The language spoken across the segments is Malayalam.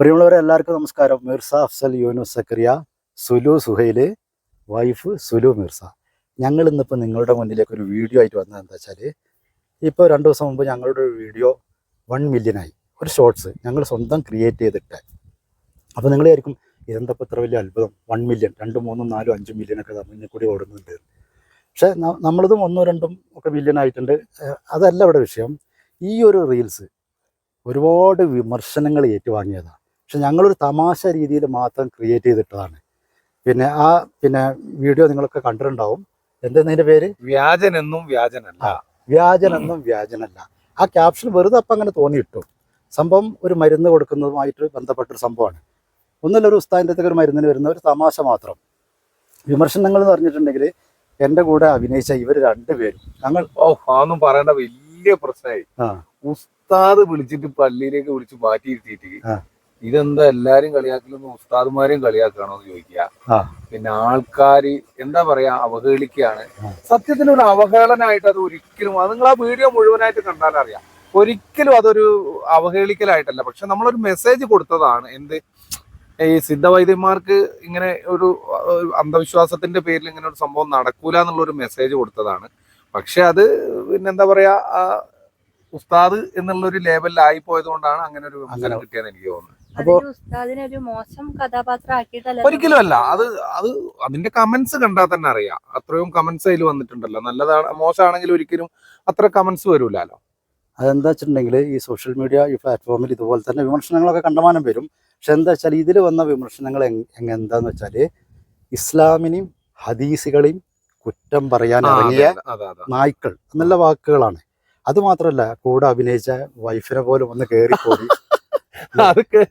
പ്രിയമുള്ളവരെ എല്ലാവർക്കും നമസ്കാരം. മിർസ അഫ്സൽ യൂനുസ് സക്കറിയ സുലു സുഹൈൽ വൈഫ് സുലു മിർസ. ഞങ്ങൾ ഇന്നിപ്പോൾ നിങ്ങളുടെ മുന്നിലേക്ക് ഒരു വീഡിയോ ആയിട്ട് വന്നത് എന്താ വെച്ചാൽ ഇപ്പോൾ രണ്ട് ദിവസം മുമ്പ് ഞങ്ങളുടെ ഒരു വീഡിയോ വൺ മില്യനായി ഒരു ഷോർട്സ് ഞങ്ങൾ സ്വന്തം ക്രിയേറ്റ് ചെയ്തിട്ട്. അപ്പോൾ നിങ്ങൾ വിചാരിക്കും ഇതെന്താ ഇപ്പം ഇത്ര വലിയ അത്ഭുതം? വൺ മില്യൺ രണ്ട് മൂന്നും നാലും അഞ്ചും മില്യനൊക്കെ തമ്മിൽ കൂടി ഓടുന്നുണ്ട്. പക്ഷേ നമ്മളതും ഒന്നോ രണ്ടും ഒക്കെ മില്യൺ ആയിട്ടുണ്ട്. അതല്ല ഇവിടെ വിഷയം. ഈ ഒരു റീൽസ് ഒരുപാട് വിമർശനങ്ങൾ ഏറ്റുവാങ്ങിയതാണ്. പക്ഷെ ഞങ്ങളൊരു തമാശ രീതിയിൽ മാത്രം ക്രിയേറ്റ് ചെയ്തിട്ടതാണ്. പിന്നെ ആ പിന്നെ വീഡിയോ നിങ്ങളൊക്കെ കണ്ടിട്ടുണ്ടാവും. എന്തെന്നതിന്റെ പേര്? വ്യാജനെന്നും വ്യാജനല്ല. വ്യാജനെന്നും വ്യാജനല്ല. ആ ക്യാപ്ഷൻ വെറുതെ അപ്പം അങ്ങനെ തോന്നിയിട്ടു. സംഭവം ഒരു മരുന്ന് കൊടുക്കുന്നതുമായിട്ട് ബന്ധപ്പെട്ടൊരു സംഭവമാണ്. ഒന്നുമില്ല ഒരു ഉസ്താദിന്റെ ഒരു മരുന്നിന് വരുന്ന ഒരു തമാശ മാത്രം. വിമർശനങ്ങൾ എന്ന് പറഞ്ഞിട്ടുണ്ടെങ്കിൽ എന്റെ കൂടെ അഭിനയിച്ച ഇവർ രണ്ടുപേരും. ഞങ്ങൾ ഓ അതൊന്നും പറയേണ്ട വലിയ പ്രശ്നമായി. ഉസ്താദ് വിളിച്ചിട്ട് പള്ളിയിലേക്ക് വിളിച്ച് മാറ്റിയിരുത്തിയിട്ട്. ഇതെന്താ എല്ലാരും കളിയാക്കലെന്ന് ഉസ്താദുമാരെയും കളിയാക്കണോ എന്ന് ചോദിക്കുക. പിന്നെ ആൾക്കാര് എന്താ പറയാ അവഹേളിക്കുകയാണ്. സത്യത്തിന് സത്യത്തിൽ ഒരു അവഹേളനായിട്ട് അത് ഒരിക്കലും അത് നിങ്ങൾ ആ വീഡിയോ മുഴുവനായിട്ട് കണ്ടാൽ അറിയാം ഒരിക്കലും അതൊരു അവഹേളിക്കലായിട്ടല്ല. പക്ഷെ നമ്മളൊരു മെസ്സേജ് കൊടുത്തതാണ്. എന്ത്? ഈ സിദ്ധവൈദ്യന്മാർക്ക് ഇങ്ങനെ ഒരു അന്ധവിശ്വാസത്തിന്റെ പേരിൽ ഇങ്ങനെ ഒരു സംഭവം നടക്കൂല എന്നുള്ള ഒരു മെസ്സേജ് കൊടുത്തതാണ്. പക്ഷെ അത് പിന്നെന്താ പറയാ ഉസ്താദ് എന്നുള്ള ഒരു ആയി പോയത് കൊണ്ടാണ് അങ്ങനെ ഒരു വിമർശനം. കിട്ടിയെന്ന് എനിക്ക് തോന്നുന്നത്. അപ്പോ- മോശം കഥാപാത്രം ഒരിക്കലും അല്ല. അത് അത് അതിന്റെ കമന്റ്സ് കണ്ടാൽ തന്നെ അറിയാം. അത്രയും കമന്റ്സ് അതിൽ വന്നിട്ടുണ്ടല്ലോ. നല്ലതാണ് മോശമാണെങ്കിൽ ഒരിക്കലും അത്ര കമന്റ്സ് വരൂലല്ലോ അതെന്താ വെച്ചിട്ടുണ്ടെങ്കിൽ ഈ സോഷ്യൽ മീഡിയ ഈ പ്ലാറ്റ്ഫോമിൽ ഇതുപോലെ തന്നെ വിമർശനങ്ങളൊക്കെ കണ്ടമാനം വരും. പക്ഷെ എന്താ വെച്ചാൽ ഇതിൽ വന്ന വിമർശനങ്ങൾ എന്താന്ന് വെച്ചാൽ ഇസ്ലാമിനെയും ഹദീസുകളെയും കുറ്റം പറയാൻ ഇറങ്ങിയ നായ്ക്കൾ എന്നുള്ള വാക്കുകളാണ്. അത് മാത്രമല്ല കൂടെ അഭിനയിച്ച വൈഫിനെ പോലും ഒന്ന് കയറിപ്പോയി അതൊക്കെ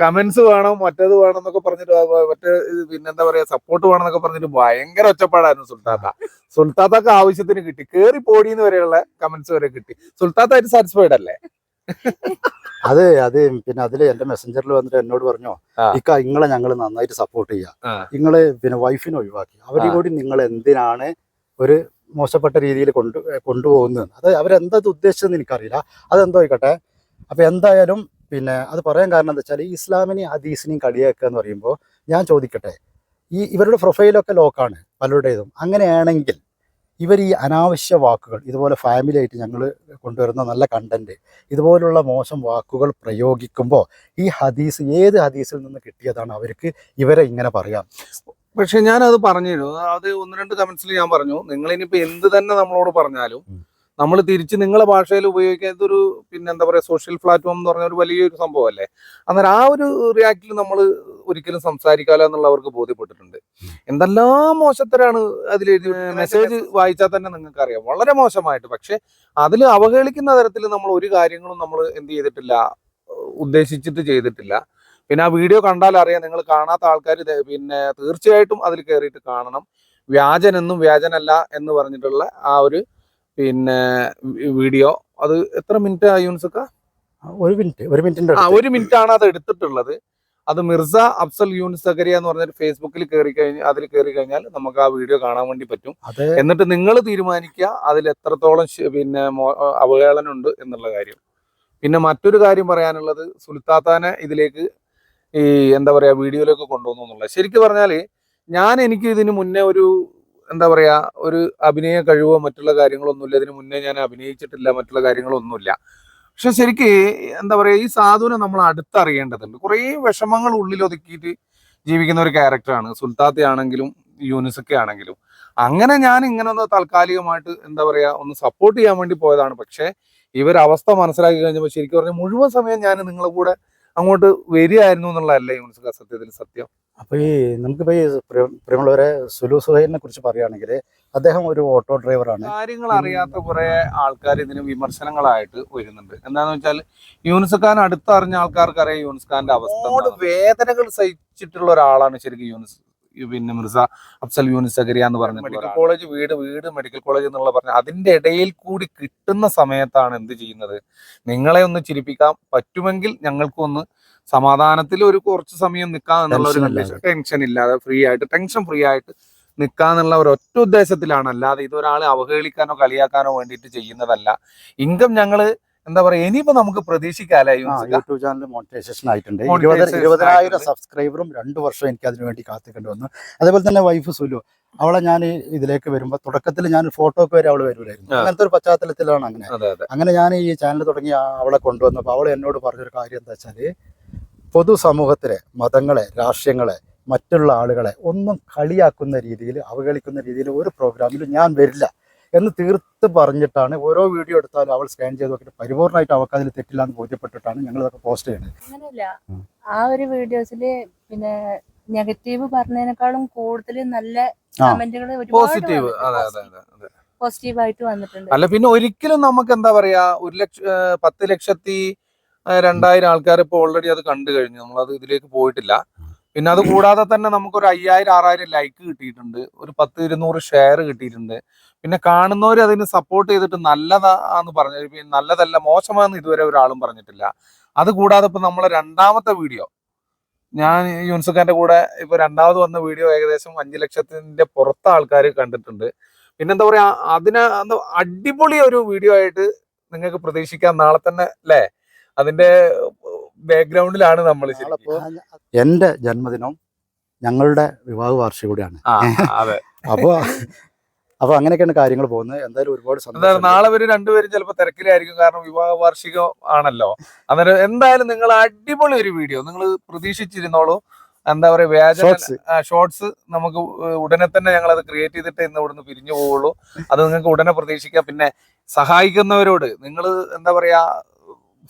കമന്റ്സ് വേണം മറ്റേത് വേണം എന്നൊക്കെ പറഞ്ഞിട്ട് മറ്റേ പിന്നെന്താ പറയാ സപ്പോർട്ട് വേണം എന്നൊക്കെ പറഞ്ഞിട്ട് ഭയങ്കര ഒച്ചപ്പാടായിരുന്നു സുൽത്താത്ത. സുൽത്താത്തക്ക് ആവശ്യത്തിന് കിട്ടി. കേറി പോടിന്ന് വരെയുള്ള കമന്റ്സ് വരെ കിട്ടി. സുൽത്താത്ത ആയിട്ട് സാറ്റിസ്ഫൈഡ് അല്ലേ? അതെ അത് പിന്നെ അതിൽ എന്റെ മെസ്സഞ്ചറിൽ വന്നിട്ട് എന്നോട് പറഞ്ഞോ. ഇക്ക ഇങ്ങളെ ഞങ്ങൾ നന്നായിട്ട് സപ്പോർട്ട് ചെയ്യാം. നിങ്ങൾ പിന്നെ വൈഫിനെ ഒഴിവാക്കി. അവരെ. കൂടി നിങ്ങൾ എന്തിനാണ് ഒരു മോശപ്പെട്ട രീതിയിൽ കൊണ്ടു കൊണ്ടുപോകുന്നത്? അത് അവരെന്താ ഉദ്ദേശിച്ചതെന്ന് എനിക്കറിയില്ല. അതെന്തോ ആയിക്കോട്ടെ അപ്പൊ എന്തായാലും പിന്നെ അത് പറയാൻ കാരണം എന്താ വെച്ചാൽ ഈ ഇസ്ലാമിനെയും ഹദീസിനെയും കളിയാക്കുക എന്ന് പറയുമ്പോൾ ഞാൻ ചോദിക്കട്ടെ ഈ ഇവരുടെ പ്രൊഫൈലൊക്കെ ലോക്കാണ് പലരുടേതും. അങ്ങനെയാണെങ്കിൽ ഇവർ ഈ അനാവശ്യ വാക്കുകൾ ഇതുപോലെ ഫാമിലി ആയിട്ട് ഞങ്ങൾ കൊണ്ടുവരുന്ന നല്ല കണ്ടന്റ് ഇതുപോലുള്ള മോശം വാക്കുകൾ പ്രയോഗിക്കുമ്പോൾ ഈ ഹദീസ് ഏത് ഹദീസിൽ നിന്ന് കിട്ടിയതാണ് അവർക്ക് ഇവരെ ഇങ്ങനെ പറയാം? പക്ഷെ ഞാനത് പറഞ്ഞിരുന്നു അത് ഒന്ന് രണ്ട് കമന്റ്സിൽ ഞാൻ പറഞ്ഞു. നിങ്ങൾ ഇനിയിപ്പോ എന്ത് തന്നെ നമ്മളോട് പറഞ്ഞാലും. നമ്മൾ തിരിച്ച് നിങ്ങളെ ഭാഷയിൽ ഉപയോഗിക്കാൻ ഇതൊരു പിന്നെ എന്താ പറയുക സോഷ്യൽ പ്ലാറ്റ്ഫോം എന്ന് പറഞ്ഞ ഒരു വലിയൊരു സംഭവമല്ലേ? അന്നേരം ആ ഒരു റിയാക്റ്റിൽ നമ്മൾ ഒരിക്കലും സംസാരിക്കാലോ എന്നുള്ള അവർക്ക് ബോധ്യപ്പെട്ടിട്ടുണ്ട്. എന്തെല്ലാം മോശത്തരാണ് അതിൽ മെസ്സേജ് വായിച്ചാൽ തന്നെ നിങ്ങൾക്ക് അറിയാം വളരെ മോശമായിട്ട്. പക്ഷെ അതിൽ അവഹേളിക്കുന്ന തരത്തിൽ നമ്മൾ ഒരു കാര്യങ്ങളും നമ്മൾ എന്ത് ചെയ്തിട്ടില്ല ഉദ്ദേശിച്ചിട്ട് ചെയ്തിട്ടില്ല. പിന്നെ ആ വീഡിയോ കണ്ടാൽ അറിയാം നിങ്ങൾ കാണാത്ത ആൾക്കാർ പിന്നെ തീർച്ചയായിട്ടും അതിൽ കയറിയിട്ട് കാണണം. വ്യാജനെന്നും വ്യാജനല്ല എന്ന് പറഞ്ഞിട്ടുള്ള ആ ഒരു പിന്നെ വീഡിയോ? അത് എത്ര മിനിറ്റ് യൂണിസൊക്കെ ഒരു മിനിറ്റ് ഒരു മിനിറ്റിന്റെ ആ ഒരു മിനിറ്റ് ആണ് അത് എടുത്തിട്ടുള്ളത്. അത് മിർസ അഫ്സൽ യൂനിസ് സഗരിയ എന്ന് പറഞ്ഞൊരു ഫേസ്ബുക്കിൽ കയറി കഴിഞ്ഞാൽ അതിൽ കയറി കഴിഞ്ഞാൽ നമുക്ക് ആ വീഡിയോ കാണാൻ വേണ്ടി പറ്റും. എന്നിട്ട് നിങ്ങൾ തീരുമാനിക്കുക അതിൽ എത്രത്തോളം പിന്നെ അവഹേളനുണ്ട് എന്നുള്ള കാര്യം. പിന്നെ മറ്റൊരു കാര്യം പറയാനുള്ളത് സുൽത്താത്താനെ ഇതിലേക്ക് ഈ എന്താ പറയാ വീഡിയോയിലേക്ക് കൊണ്ടുവന്നു എന്നുള്ളത്. ശരിക്കും പറഞ്ഞാൽ ഞാൻ എനിക്ക് ഇതിന് മുന്നേ ഒരു എന്താ പറയാ ഒരു അഭിനയ കഴിവോ മറ്റുള്ള കാര്യങ്ങളൊന്നുമില്ല. ഇതിനു മുന്നേ ഞാൻ അഭിനയിച്ചിട്ടില്ല മറ്റുള്ള കാര്യങ്ങളൊന്നുമില്ല. പക്ഷെ ശരിക്ക് എന്താ പറയാ ഈ സാധുവിനെ നമ്മൾ അടുത്തറിയേണ്ടതുണ്ട്. കുറേ വിഷമങ്ങൾ ഉള്ളിൽ ഒതുക്കിയിട്ട് ജീവിക്കുന്ന ഒരു ക്യാരക്ടറാണ്. സുൽത്താത്തയാണെങ്കിലും യൂനിസൊക്കെ ആണെങ്കിലും. അങ്ങനെ ഞാൻ ഇങ്ങനെ ഒന്ന് താൽക്കാലികമായിട്ട് എന്താ പറയാ ഒന്ന് സപ്പോർട്ട് ചെയ്യാൻ വേണ്ടി പോയതാണ്. പക്ഷെ ഇവരവസ്ഥ മനസ്സിലാക്കി കഴിഞ്ഞപ്പോൾ ശരിക്കും പറഞ്ഞാൽ മുഴുവൻ സമയം ഞാൻ നിങ്ങളെ കൂടെ അങ്ങോട്ട് വരികയായിരുന്നു എന്നുള്ളതല്ല യൂണിസ് സത്യത്തിൽ സത്യം? അപ്പൊ ഈ നമുക്കിപ്പോ ഈ പ്രിയമുള്ളവരെ സുലു സുഹൈലിനെ കുറിച്ച് പറയുകയാണെങ്കിൽ അദ്ദേഹം ഒരു ഓട്ടോ ഡ്രൈവറാണ്. കാര്യങ്ങൾ അറിയാത്ത കുറെ ആൾക്കാർ ഇതിന് വിമർശനങ്ങളായിട്ട് വരുന്നുണ്ട്. എന്താന്ന് വെച്ചാൽ യൂനിസ് ഖാൻ അടുത്തറിഞ്ഞ ആൾക്കാർക്ക് അറിയാം യൂനിസ് ഖാന്റെ അവസ്ഥ വേദനകൾ സഹിച്ചിട്ടുള്ള ഒരാളാണ് ശരിക്കും യൂനിസ് ഈ പിന്നെ മിർസ അഫ്സൽ യൂനിസ് അഗരിയ എന്ന് പറഞ്ഞ മെഡിക്കൽ കോളേജ് വീട് വീട് മെഡിക്കൽ കോളേജ് എന്നുള്ള പറഞ്ഞ അതിന്റെ ഇടയിൽ കൂടി കിട്ടുന്ന സമയത്താണ് എന്ത് ചെയ്യുന്നത്? നിങ്ങളെ ഒന്ന് ചിരിപ്പിക്കാൻ പറ്റുമെങ്കിൽ ഞങ്ങൾക്കൊന്ന് സമാധാനത്തിൽ ഒരു കുറച്ച് സമയം നിൽക്കാം എന്നുള്ള ഒരു കണ്ടീഷൻ ടെൻഷൻ ഇല്ലാതെ. ഫ്രീ ആയിട്ട് ടെൻഷൻ ഫ്രീ ആയിട്ട് നിൽക്കാന്നുള്ള ഒരു ഒറ്റ ഉദ്ദേശത്തിലാണ്. അല്ലാതെ ഇതൊരാളെ അവഹേളിക്കാനോ കളിയാക്കാനോ വേണ്ടിയിട്ട് ചെയ്യുന്നതല്ല. ഇൻകം ഞങ്ങൾ എന്താ പറയാ ഇനിയിപ്പോ നമുക്ക് പ്രതീക്ഷിക്കാല്ലേ യൂട്യൂബ് ചാനൽ മോണിറ്റൈസേഷൻ ആയിട്ടുണ്ട്. ഇരുപതിനായിരം. സബ്സ്ക്രൈബറും രണ്ടു വർഷം എനിക്ക് അതിനു വേണ്ടി കാത്തിക്കേണ്ടി വന്നു. അതേപോലെ തന്നെ വൈഫ് സുലു അവളെ ഞാൻ ഇതിലേക്ക് വരുമ്പോൾ തുടക്കത്തിൽ ഞാൻ ഫോട്ടോക്ക് വരെ അവൾ വരുമായിരുന്നു. അങ്ങനത്തെ ഒരു പശ്ചാത്തലത്തിലാണ് അങ്ങനെ. അങ്ങനെ ഞാൻ ഈ ചാനൽ തുടങ്ങി അവളെ കൊണ്ടുവന്നപ്പോൾ അവൾ എന്നോട് പറഞ്ഞൊരു കാര്യം എന്താ വെച്ചാൽ പൊതുസമൂഹത്തിലെ മതങ്ങളെ രാഷ്ട്രീയങ്ങളെ മറ്റുള്ള ആളുകളെ ഒന്നും കളിയാക്കുന്ന രീതിയിൽ അവഗണിക്കുന്ന രീതിയിൽ ഒരു പ്രോഗ്രാമിൽ ഞാൻ വരില്ല. എന്ന് തീർത്ത് പറഞ്ഞിട്ടാണ് ഓരോ വീഡിയോ എടുത്താലും അവൾ സ്കാൻ ചെയ്ത് നോക്കിയിട്ട് പരിപൂർണമായിട്ട് അവൾക്ക് അതിൽ തെറ്റില്ല എന്ന് ബോധ്യപ്പെട്ടിട്ടാണ് ഞങ്ങൾ ഇതൊക്കെ പോസ്റ്റ് ചെയ്യുന്നത്. അങ്ങനെയല്ല. ആ ഒരു വീഡിയോസിൽ പിന്നെ നെഗറ്റീവ് പറഞ്ഞതിനേക്കാളും കൂടുതൽ നല്ല. കമന്റുകൾ പോസിറ്റീവ് അതെ അതെ അതെ അതെ. പോസിറ്റീവ് ആയിട്ട് വന്നിട്ടുണ്ട്. അല്ല പിന്നെ ഒരിക്കലും നമുക്ക് എന്താ പറയാ ഒരു ലക്ഷം പത്ത് ലക്ഷത്തി രണ്ടായിരം ആൾക്കാർ ഇപ്പൊ ഓൾറെഡി അത് കണ്ടു കഴിഞ്ഞു. നമ്മളത് ഇതിലേക്ക് പോയിട്ടില്ല. പിന്നെ അത് കൂടാതെ തന്നെ നമുക്കൊരു അയ്യായിരം ആറായിരം ലൈക്ക് കിട്ടിയിട്ടുണ്ട്. ഒരു പത്ത് ഇരുന്നൂറ് ഷെയർ കിട്ടിയിട്ടുണ്ട്. പിന്നെ കാണുന്നവർ അതിന് സപ്പോർട്ട് ചെയ്തിട്ട് നല്ലതാന്ന് പറഞ്ഞു നല്ലതല്ല മോശമാണെന്ന് ഇതുവരെ ഒരാളും പറഞ്ഞിട്ടില്ല. അത് കൂടാതെ ഇപ്പൊ നമ്മളെ രണ്ടാമത്തെ വീഡിയോ. ഞാൻ യൂൻസുഖാന്റെ കൂടെ ഇപ്പൊ രണ്ടാമത് വന്ന വീഡിയോ ഏകദേശം അഞ്ചു ലക്ഷത്തിന്റെ പുറത്ത് ആൾക്കാർ കണ്ടിട്ടുണ്ട്. പിന്നെന്താ പറയാ അതിന് അത് അടിപൊളി ഒരു വീഡിയോ ആയിട്ട് നിങ്ങൾക്ക് പ്രതീക്ഷിക്കാം. നാളെ തന്നെ അല്ലേ? അതിന്റെ ബാക്ക്ഗ്രൗണ്ടിലാണ് നമ്മൾ എന്റെ ജന്മദിനം ഞങ്ങളുടെ വിവാഹ വാർഷിക കൂടിയാണ് അതെ. അപ്പൊ അപ്പോൾ അങ്ങനെയൊക്കെയാണ് കാര്യങ്ങൾ പോകുന്നത്. എന്തായാലും ഒരുപാട് സന്തോഷം. നാളെ വരെ രണ്ടുപേരും ചിലപ്പോ തിരക്കിലായിരിക്കും. കാരണം വിവാഹ വാർഷികം ആണല്ലോ. അന്നേരം എന്തായാലും നിങ്ങൾ അടിപൊളി ഒരു വീഡിയോ നിങ്ങൾ പ്രതീക്ഷിച്ചിരുന്നോളൂ. എന്താ പറയാ വ്യാജ ഷോർട്സ് ഷോർട്സ് നമുക്ക് ഉടനെ തന്നെ ഞങ്ങൾ അത് ക്രിയേറ്റ് ചെയ്തിട്ട് ഇന്ന് ഇവിടുന്ന് പിരിഞ്ഞു പോവുള്ളൂ. അത് നിങ്ങൾക്ക് ഉടനെ പ്രതീക്ഷിക്കാം. പിന്നെ സഹായിക്കുന്നവരോട് നിങ്ങൾ എന്താ പറയാ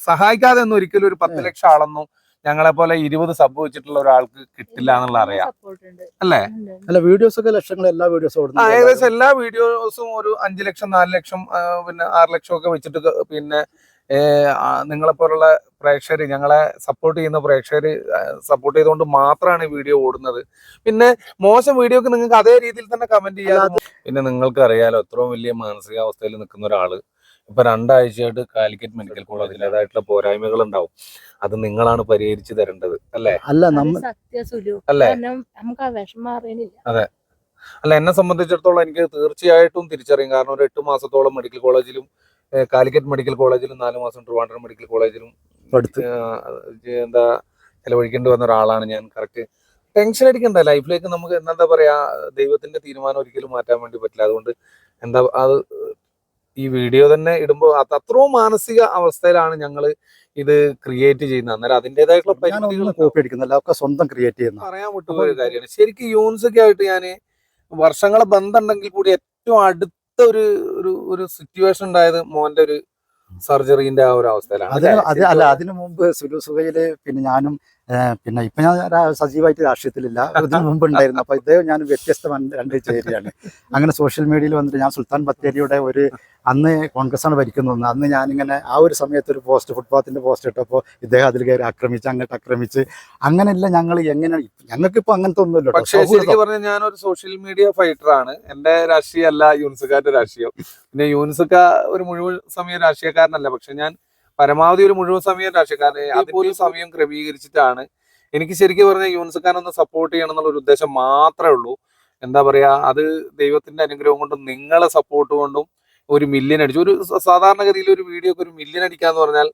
സഹായിക്കാതെ ഒന്നും ഒരിക്കലും ഒരു പത്ത് ലക്ഷം ആളൊന്നും ഞങ്ങളെ പോലെ ഇരുപത് സബ് വെച്ചിട്ടുള്ള ഒരാൾക്ക് കിട്ടില്ല എന്നുള്ള അറിയാം. സപ്പോർട്ട് ഉണ്ട്. അല്ലേ? അല്ല വീഡിയോസ് ഒക്കെ ലക്ഷങ്ങൾ എല്ലാ വീഡിയോസും ആ ഏകദേശം എല്ലാ വീഡിയോസും ഒരു അഞ്ചു ലക്ഷം നാല് ലക്ഷം പിന്നെ ആറ് ലക്ഷം ഒക്കെ വെച്ചിട്ട് പിന്നെ നിങ്ങളെ പോലുള്ള പ്രേക്ഷകർ ഞങ്ങളെ സപ്പോർട്ട് ചെയ്യുന്ന പ്രേക്ഷകർ സപ്പോർട്ട് ചെയ്തുകൊണ്ട് മാത്രമാണ് ഈ വീഡിയോ ഓടുന്നത്. പിന്നെ മോശം വീഡിയോക്ക് നിങ്ങൾക്ക് അതേ രീതിയിൽ തന്നെ കമന്റ് ചെയ്യാം പിന്നെ നിങ്ങൾക്ക് അറിയാലോ എത്രയും വലിയ മാനസികാവസ്ഥയിൽ നിൽക്കുന്ന ഒരാൾ ഇപ്പൊ രണ്ടാഴ്ചയായിട്ട് കാലിക്കറ്റ് മെഡിക്കൽ കോളേജിൽ അതായിട്ടുള്ള പോരായ്മകൾ ഉണ്ടാവും അത് നിങ്ങളാണ് പരിഹരിച്ചു തരേണ്ടത് അല്ലേ? അല്ല അത് അല്ലേ? നമുക്ക് ആ വിഷമം അറിയണില്ല. അല്ല എന്നെ സംബന്ധിച്ചിടത്തോളം എനിക്ക് തീർച്ചയായിട്ടും തിരിച്ചറിയും. കാരണം ഒരു എട്ട് മാസത്തോളം മെഡിക്കൽ കോളേജിലും കാലിക്കറ്റ് മെഡിക്കൽ കോളേജിലും നാല് മാസം ട്രിവാൻഡ്രം മെഡിക്കൽ കോളേജിലും എന്താ ചെലവഴിക്കേണ്ടി വന്ന ഒരാളാണ് ഞാൻ. കറക്റ്റ് ടെൻഷൻ അടിക്കണ്ട. ലൈഫിലേക്ക് നമുക്ക് എന്താ പറയാ ദൈവത്തിന്റെ തീരുമാനം ഒരിക്കലും മാറ്റാൻ വേണ്ടി പറ്റില്ല. അതുകൊണ്ട് എന്താ അത് ഈ വീഡിയോ തന്നെ ഇടുമ്പോൾ അത് അത്രയും മാനസിക അവസ്ഥയിലാണ് ഞങ്ങൾ ഇത് ക്രിയേറ്റ് ചെയ്യുന്നത്. അന്നേരം അതിന്റെതായിട്ടുള്ള പരിമിതികൾ കോപ്പി അടിക്കുന്നില്ല ഒക്കെ സ്വന്തം ക്രിയേറ്റ് ചെയ്യുന്ന. പറയാൻ വിട്ടുപോയ ഒരു കാര്യമാണ്. ശരിക്കും യൂൺസൊക്കെ ആയിട്ട് ഞാൻ വർഷങ്ങളെ ബന്ധം ഉണ്ടെങ്കിൽ കൂടി ഏറ്റവും അടുത്ത ഒരു ഒരു ഒരു സിറ്റുവേഷൻ ഉണ്ടായത് മോന്റെ ഒരു സർജറിന്റെ ആ ഒരു അവസ്ഥയിലാണ്. അതിന് അല്ല? അതിനു മുമ്പ് സുലു സുഖയിൽ പിന്നെ ഞാനും പിന്നെ ഇപ്പൊ ഞാൻ സജീവമായിട്ട് രാഷ്ട്രീയത്തിലില്ല. ഇതിനു മുമ്പ് ഉണ്ടായിരുന്നു. അപ്പൊ ഇദ്ദേഹം ഞാൻ വ്യത്യസ്ത രണ്ട് ചേരിയാണ്. അങ്ങനെ സോഷ്യൽ മീഡിയയിൽ വന്നിട്ട് ഞാൻ സുൽത്താൻ ബത്തേരിയുടെ ഒരു അന്ന് കോൺഗ്രസ് ആണ് ഭരിക്കുന്നത്. അന്ന് ഞാനിങ്ങനെ ആ ഒരു സമയത്ത് ഒരു പോസ്റ്റ് ഫുട്പാത്തിന്റെ പോസ്റ്റ് ഇട്ടപ്പോൾ ഇദ്ദേഹം അതിൽ കയറി ആക്രമിച്ച് അങ്ങോട്ട് ആക്രമിച്ച്. അങ്ങനെയല്ല ഞങ്ങൾ എങ്ങനെ ഞങ്ങൾക്ക് ഇപ്പൊ അങ്ങനത്തെ ഒന്നുമില്ല പക്ഷേ ശരിക്കും പറഞ്ഞാൽ ഞാനൊരു സോഷ്യൽ മീഡിയ ഫൈറ്റർ ആണ് എന്റെ രാഷ്ട്രീയ അല്ല യൂൻസുക്കാരുടെ രാഷ്ട്രീയം. പിന്നെ യൂൻസുക്ക ഒരു മുഴുവൻ സമയ രാഷ്ട്രീയക്കാരനല്ല. പക്ഷെ ഞാൻ പരമാവധി ഒരു മുഴുവൻ സമയം രാഷ്ട്രീയക്കാരൻ അതുപോലെ സമയം ക്രമീകരിച്ചിട്ടാണ് എനിക്ക് ശരിക്കും പറഞ്ഞാൽ യൂൻസുഖാൻ ഒന്ന് സപ്പോർട്ട് ചെയ്യണം എന്നുള്ള ഒരു ഉദ്ദേശം മാത്രമേ ഉള്ളൂ. എന്താ പറയാ അത് ദൈവത്തിന്റെ അനുഗ്രഹം കൊണ്ടും നിങ്ങളെ സപ്പോർട്ട് കൊണ്ടും ഒരു മില്യൻ അടിച്ചു. ഒരു സാധാരണഗതിയിൽ ഒരു വീഡിയോക്ക് ഒരു മില്യൻ അടിക്കാന്ന് പറഞ്ഞാൽ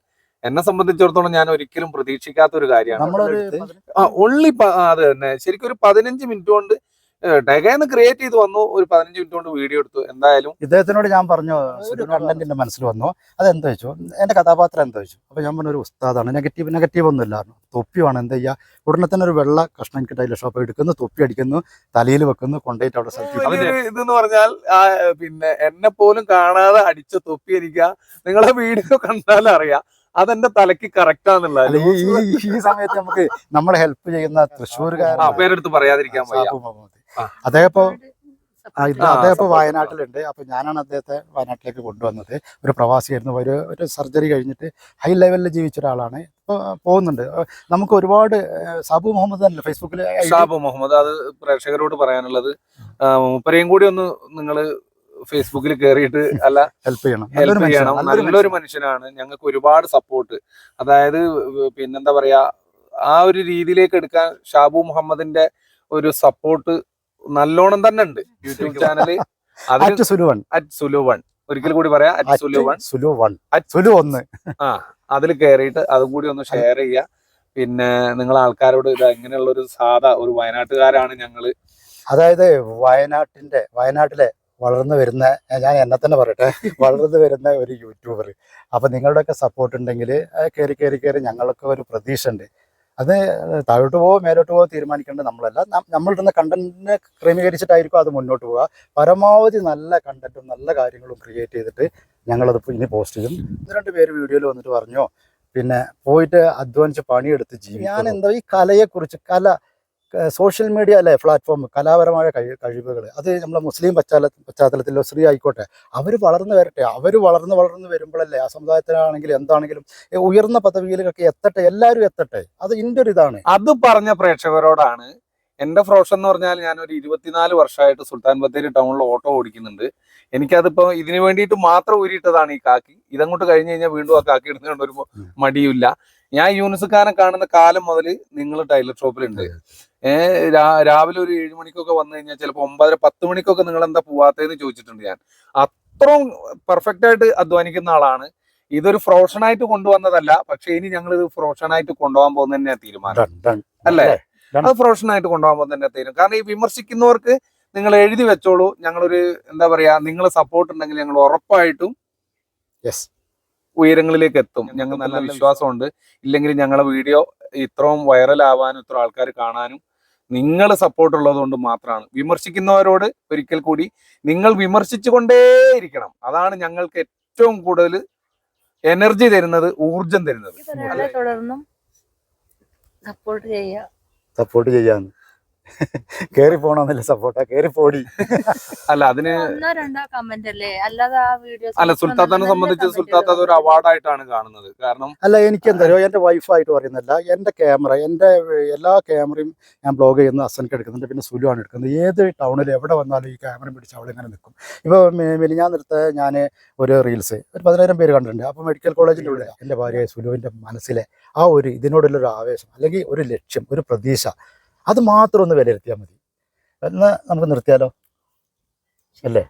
എന്നെ സംബന്ധിച്ചിടത്തോളം ഞാൻ ഒരിക്കലും പ്രതീക്ഷിക്കാത്ത ഒരു കാര്യമാണ് ഒള്ളി അത് തന്നെ. ശരിക്കും ഒരു പതിനഞ്ച് മിനിറ്റ് കൊണ്ട് ഡെഗന്ന് ക്രിയേറ്റ് ചെയ്ത് വന്നു. ഒരു പതിനഞ്ച് മിനിറ്റ് കൊണ്ട് വീഡിയോ എടുത്തു. എന്തായാലും ഇദ്ദേഹത്തിനോട് ഞാൻ പറഞ്ഞു കണ്ടന്റിന്റെ കണ്ടന്റ് എന്റെ മനസ്സിൽ വന്നു. അതെന്താ വെച്ചു എന്റെ കഥാപാത്രം എന്താ വെച്ചു അപ്പൊ ഞാൻ പറഞ്ഞു ഒരു ഉസ്താദാണ്. നെഗറ്റീവ് നെഗറ്റീവ് ഒന്നും ഇല്ലായിരുന്നു തൊപ്പിയാണ്. എന്താ ചെയ്യുക ഉടനെ തന്നെ ഒരു വെള്ള കഷ്ണം എനിക്ക് ടൈലർ ഷോപ്പ് എടുക്കുന്നു. തൊപ്പി അടിക്കുന്നു. തലയിൽ വെക്കുന്നു. കൊണ്ടുപോയിട്ട് അവിടെ വലിയൊരു ഇതെന്ന് പറഞ്ഞാൽ പിന്നെ എന്നെ പോലും കാണാതെ അടിച്ച തൊപ്പി എനിക്ക് നിങ്ങളെ വീഡിയോ കണ്ടാലും അറിയാം. അതെന്റെ തലക്ക് കറക്റ്റ് ആണെന്നുള്ള ആണെന്നുള്ളത് ഈ സമയത്ത് നമുക്ക് നമ്മളെ ഹെൽപ്പ് ചെയ്യുന്ന തൃശ്ശൂർ പേരെടുത്ത് പറയാതിരിക്കാൻ വയ്യ. അദ്ദേഹം ഇപ്പൊ ആ, ഇത് അദ്ദേഹം ഇപ്പോൾ വയനാട്ടിലുണ്ട്. അപ്പൊ ഞാനാണ് അദ്ദേഹത്തെ വയനാട്ടിലേക്ക് കൊണ്ടുവന്നത്. ഒരു പ്രവാസിയായിരുന്നു. ഒരു ഒരു സർജറി കഴിഞ്ഞിട്ട് ഹൈ ലെവലിൽ ജീവിച്ച ഒരാളാണ്. ഇപ്പോൾ പോകുന്നുണ്ട്. നമുക്ക് ഒരുപാട് സാബു മുഹമ്മദ് തന്നെ ഫേസ്ബുക്കിൽ സാബു മുഹമ്മദ് അത് പ്രേക്ഷകരോട് പറയാനുള്ളത്. മുപ്പരെയും കൂടി ഒന്ന് നിങ്ങൾ ഫേസ്ബുക്കിൽ കയറിയിട്ട് അല്ല ഹെൽപ്പ് ചെയ്യണം. ഹെൽപ്പ് ചെയ്യണം. നല്ലൊരു മനുഷ്യനാണ്. ഞങ്ങൾക്ക് ഒരുപാട് സപ്പോർട്ട് അതായത് പിന്നെന്താ പറയാ ആ ഒരു രീതിയിലേക്ക് എടുക്കാൻ ഷാബു മുഹമ്മദിന്റെ ഒരു സപ്പോർട്ട് നല്ലോണം തന്നെ ഉണ്ട്. YouTube channel at Sulu one at Sulu one ഒരിക്കൽ കൂടി പറയാം at Sulu one Sulu one At- Sulu ഒന്ന്. ആ അതിൽ കയറിയിട്ട് അതും കൂടി ഒന്ന് ഷെയർ ചെയ്യുക പിന്നെ നിങ്ങൾ ആൾക്കാരോട് ഇത് ഇങ്ങനെയുള്ള ഒരു സാധാ ഒരു വയനാട്ടുകാരാണ് ഞങ്ങൾ. അതായത് വയനാട്ടിന്റെ വയനാട്ടിലെ വളർന്നു വരുന്ന ഞാൻ എന്നെ തന്നെ പറയട്ടെ വളർന്നു വരുന്ന ഒരു യൂട്യൂബർ അപ്പൊ നിങ്ങളുടെയൊക്കെ സപ്പോർട്ട് ഉണ്ടെങ്കിൽ കയറി കയറി കയറി ഞങ്ങൾക്ക് ഒരു പ്രതീക്ഷ ഉണ്ട്. അത് താഴോട്ട് പോവോ മേലോട്ട് പോവോ തീരുമാനിക്കേണ്ടത് നമ്മളല്ല. നമ്മളിടുന്ന കണ്ടന്റിനെ ക്രമീകരിച്ചിട്ടായിരിക്കും അത് മുന്നോട്ട് പോവുക. പരമാവധി നല്ല കണ്ടന്റും നല്ല കാര്യങ്ങളും ക്രിയേറ്റ് ചെയ്തിട്ട് ഞങ്ങളത് ഇനി പോസ്റ്റ് ചെയ്യും. രണ്ട് പേര് വീഡിയോയിൽ വന്നിട്ട് പറഞ്ഞു. പിന്നെ പോയിട്ട് അധ്വാനിച്ച് പണിയെടുത്ത് ജീവിക്കും ഞാൻ എന്താ ഈ കലയെക്കുറിച്ച് കല സോഷ്യൽ മീഡിയ അല്ലെ പ്ലാറ്റ്ഫോം കലാപരമായ കഴി കഴിവുകൾ. അത് നമ്മളെ മുസ്ലിം പശ്ചാത്തല പശ്ചാത്തലത്തിലോ സ്ത്രീ ആയിക്കോട്ടെ അവർ വളർന്നു വരട്ടെ അവർ വളർന്ന് വളർന്ന് വരുമ്പോഴല്ലേ ആ സമുദായത്തിലാണെങ്കിലും എന്താണെങ്കിലും ഉയർന്ന പദവിയിലൊക്കെ എത്തട്ടെ എല്ലാവരും എത്തട്ടെ അത് എന്റെ ഒരു ഇതാണ്. അത് പറഞ്ഞ പ്രേക്ഷകരോടാണ് എന്റെ പ്രൊഫഷൻ എന്ന് പറഞ്ഞാൽ ഞാൻ ഒരു ഇരുപത്തിനാല് വർഷമായിട്ട് സുൽത്താൻ ബത്തേരി ടൗണിൽ ഓട്ടോ ഓടിക്കുന്നുണ്ട്. എനിക്കതിപ്പോൾ ഇതിനു വേണ്ടിയിട്ട് മാത്രം ഊരിയിട്ടതാണ് ഈ കാക്കി. ഇതങ്ങോട്ട് കഴിഞ്ഞ് കഴിഞ്ഞാൽ വീണ്ടും ആ കാക്കി ഇടുന്നതുകൊണ്ട് ഒരു. മടിയില്ല ഞാൻ യൂനിസുക്കാരനെ കാണുന്ന കാലം മുതൽ നിങ്ങൾ ടൈലർ ഷോപ്പിലുണ്ട്. രാവിലെ ഒരു ഏഴ് മണിക്കൊക്കെ വന്നു കഴിഞ്ഞാൽ ചിലപ്പോൾ ഒമ്പതര പത്ത് മണിക്കൊക്കെ നിങ്ങൾ എന്താ പോവാത്തതെന്ന് ചോദിച്ചിട്ടുണ്ട് ഞാൻ. അത്രയും പെർഫെക്റ്റ് ആയിട്ട് അധ്വാനിക്കുന്ന ആളാണ്. ഇതൊരു ഫ്രോഷൻ ആയിട്ട് കൊണ്ടുവന്നതല്ല പക്ഷെ ഇനി ഞങ്ങൾ ഇത് ഫ്രോഷൻ ആയിട്ട് കൊണ്ടുപോകാൻ പോകുന്ന തന്നെയാണ് തീരുമാനം. അല്ലേ? അത് അത് പ്രൊഫഷനായിട്ട് കൊണ്ടുപോകാൻ പോകുന്ന തന്നെ തീരും. കാരണം ഈ വിമർശിക്കുന്നവർക്ക് നിങ്ങൾ എഴുതി വെച്ചോളൂ ഞങ്ങളൊരു എന്താ പറയാ നിങ്ങൾ സപ്പോർട്ട് ഉണ്ടെങ്കിൽ ഞങ്ങൾ ഉറപ്പായിട്ടും. ഉയരങ്ങളിലേക്ക് എത്തും. ഞങ്ങൾ നല്ല വിശ്വാസമുണ്ട്. ഇല്ലെങ്കിൽ ഞങ്ങളെ വീഡിയോ ഇത്രയും വൈറൽ ആവാനും ഇത്ര ആൾക്കാർ കാണാനും നിങ്ങൾ സപ്പോർട്ട് ഉള്ളത് കൊണ്ട് മാത്രമാണ് വിമർശിക്കുന്നവരോട് ഒരിക്കൽ കൂടി നിങ്ങൾ വിമർശിച്ചുകൊണ്ടേയിരിക്കണം. അതാണ് ഞങ്ങൾക്ക് ഏറ്റവും കൂടുതൽ എനർജി തരുന്നത് ഊർജം തരുന്നത്. തുടർന്നും സപ്പോർട്ട് ചെയ്യുക. സപ്പോർട്ട് ചെയ്യാന്ന് കേറി പോണമെന്നില്ല സപ്പോർട്ടാ? കേറി പോടി. അല്ല അതിന് അല്ലേ? സുൽത്താത്തനെ സംബന്ധിച്ച് സുൽത്താത്ത ഒരു അവാർഡായിട്ടാണ് കാണുന്നത്. കാരണം അല്ല എനിക്ക് എന്തായാലും എന്റെ വൈഫായിട്ട് പറയുന്നില്ല എന്റെ ക്യാമറ എന്റെ എല്ലാ ക്യാമറയും ഞാൻ ബ്ലോഗ് ചെയ്യുന്നത് അസനക്ക് എടുക്കുന്നുണ്ട് പിന്നെ സുലുവാണ് ആണ് എടുക്കുന്നത്. ഏത് ടൗണിൽ എവിടെ വന്നാലും ഈ ക്യാമറ പിടിച്ച് അവിടെ ഇങ്ങനെ നിൽക്കും ഇപ്പൊ മെലിഞ്ഞാന്നിടത്ത് ഞാൻ ഒരു റീൽസ് ഒരു പതിനായിരം പേര് കണ്ടിട്ടുണ്ട്. അപ്പൊ മെഡിക്കൽ കോളേജിന്റെ ഉള്ളിൽ എന്റെ ഭാര്യ സുലുവിന്റെ മനസ്സിലെ ആ ഒരു ഇതിനോടുള്ള ഒരു ആവേശം അല്ലെങ്കിൽ ഒരു ലക്ഷ്യം ഒരു പ്രതീക്ഷ അത് മാത്രം ഒന്ന് വിലയിരുത്തിയാൽ മതി. എന്നാൽ നമുക്ക് നിർത്തിയാലോ? അല്ലേ?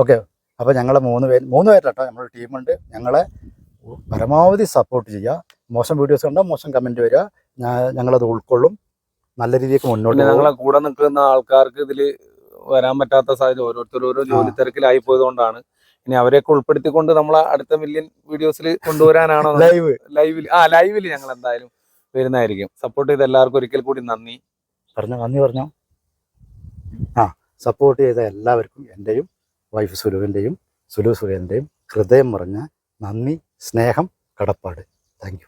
ഓക്കെ. അപ്പോൾ ഞങ്ങളെ മൂന്ന് പേര് മൂന്ന് പേരാട്ടോ നമ്മുടെ ടീമുണ്ട്. ഞങ്ങളെ പരമാവധി സപ്പോർട്ട് ചെയ്യുക മോശം വീഡിയോസ് കണ്ടാൽ മോശം കമന്റ് വരിക ഞങ്ങളത് ഉൾക്കൊള്ളും. നല്ല രീതിക്ക് മുന്നോട്ട്. ഞങ്ങളെ കൂടെ നിൽക്കുന്ന ആൾക്കാർക്ക് ഇതിൽ വരാൻ പറ്റാത്ത സാഹചര്യം ഓരോരുത്തർ ഓരോ ജോലി തിരക്കിലായി പോയതുകൊണ്ടാണ്. ഇനി അവരെയൊക്കെ ഉൾപ്പെടുത്തിക്കൊണ്ട് നമ്മളെ അടുത്ത മില്യൺ വീഡിയോസിൽ കൊണ്ടുവരാനാണോ? ലൈവ് ലൈവിൽ ആ ലൈവിൽ ഞങ്ങൾ എന്തായാലും വരുന്നതായിരിക്കും. സപ്പോർട്ട് ചെയ്ത എല്ലാവർക്കും ഒരിക്കൽ കൂടി നന്ദി. പറഞ്ഞോ നന്ദി പറഞ്ഞോ. ആ സപ്പോർട്ട് ചെയ്ത എല്ലാവർക്കും എന്റെയും വൈഫ് സുലുവിന്റെയും സുലു സുരേന്റെയും ഹൃദയം പറഞ്ഞ നന്ദി സ്നേഹം കടപ്പാട്. താങ്ക്